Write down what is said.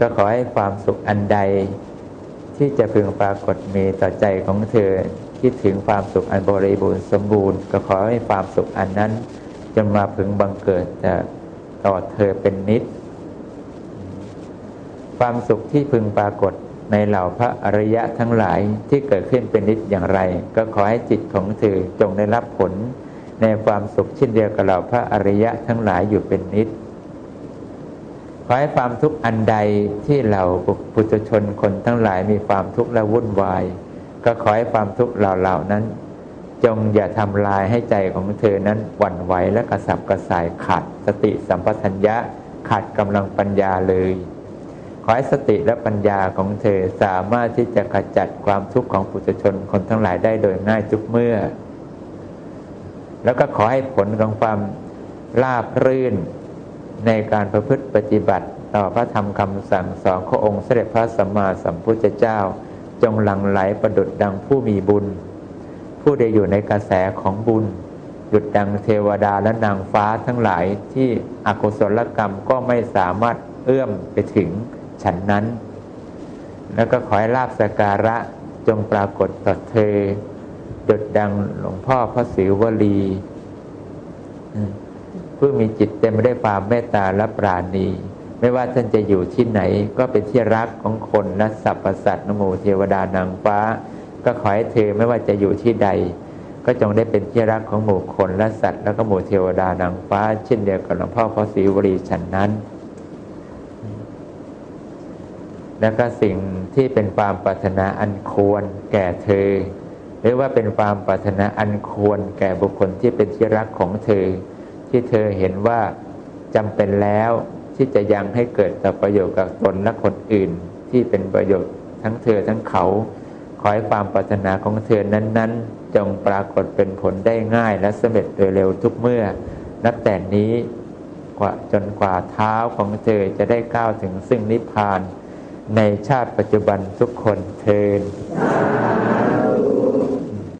ก็ขอให้ความสุขอันใด ที่จะพึงปรากฏมีต่อใจของเธอ คิดถึงความสุขอันบริบูรณ์สมบูรณ์ ก็ขอให้ความสุขอันนั้น จะมาพึงบังเกิดต่อเธอเป็นนิด ความสุขที่พึงปรากฏในเหล่าพระอริยะทั้งหลายที่เกิดขึ้นเป็นนิดอย่างไร ก็ขอให้จิตของเธอจงได้รับผล ในความสุขเช่นเดียวกับเหล่าพระอริยะทั้งหลายอยู่เป็นนิด ขอให้ความทุกข์อันใดที่เหล่าปุถุชนคนทั้งหลายมีความทุกข์และวุ่นวาย ก็ขอให้ความทุกข์เหล่านั้น จงอย่าทำลายให้ใจของเธอนั้นหวั่นไหวและกระสับกระส่ายขาดสติสัมปชัญญะขาดกำลังปัญญาเลย ขอให้สติและปัญญาของเธอสามารถที่จะขจัดความทุกข์ของปุถุชนคนทั้งหลายได้โดยง่ายทุกเมื่อ แล้วก็ขอให้ผลของความราบรื่น ในการประพฤติปฏิบัติต่อพระธรรมคำสั่งสอนขององค์เสด็จพระสัมมาสัมพุทธเจ้า จงหลั่งไหลประดุดดังผู้มีบุญ ผู้ได้อยู่ในกระแสของบุญหยุดดังเทวดาและนางฟ้าทั้งหลายที่อกุศลกรรมก็ไม่สามารถเอื้อมไปถึงฉันนั้น แล้วก็ขอให้ลาบสการะจงปรากฏต่อเธอดุดดังหลวงพ่อพระศิวลี ผู้มีจิตเต็มไปด้วยความเมตตาและปราณี ไม่ว่าท่านจะอยู่ที่ไหน ก็เป็นที่รักของคนและสรรพสัตว์นโมเทวดานางฟ้า ก็ขอให้เธอไม่ว่าจะอยู่ที่ใด ก็จงได้เป็นที่รักของหมู่คนและสัตว์ แล้วก็หมู่เทวดานางฟ้า เช่นเดียวกับหลวงพ่อพระศิวลีฉันนั้น แล้วก็สิ่งที่เป็นความปรารถนาอันควรแก่เธอ หรือว่าเป็นความปรารถนาอันควรแก่บุคคลที่เป็นที่รักของเธอ ที่เธอเห็นว่าจำเป็นแล้วที่จะยังให้เกิดต่อประโยชน์กับตนและคนอื่น ที่เป็นประโยชน์ทั้งเธอทั้งเขา ขอให้ความปรารถนาของเธอนั้น ๆ จงปรากฏเป็นผลได้ง่ายและสำเร็จโดยเร็วทุกเมื่อ นับแต่นี้กว่าจนกว่าเท้าของเธอจะได้ก้าวถึงซึ่งนิพพาน ในชาติปัจจุบันทุกคนเทิน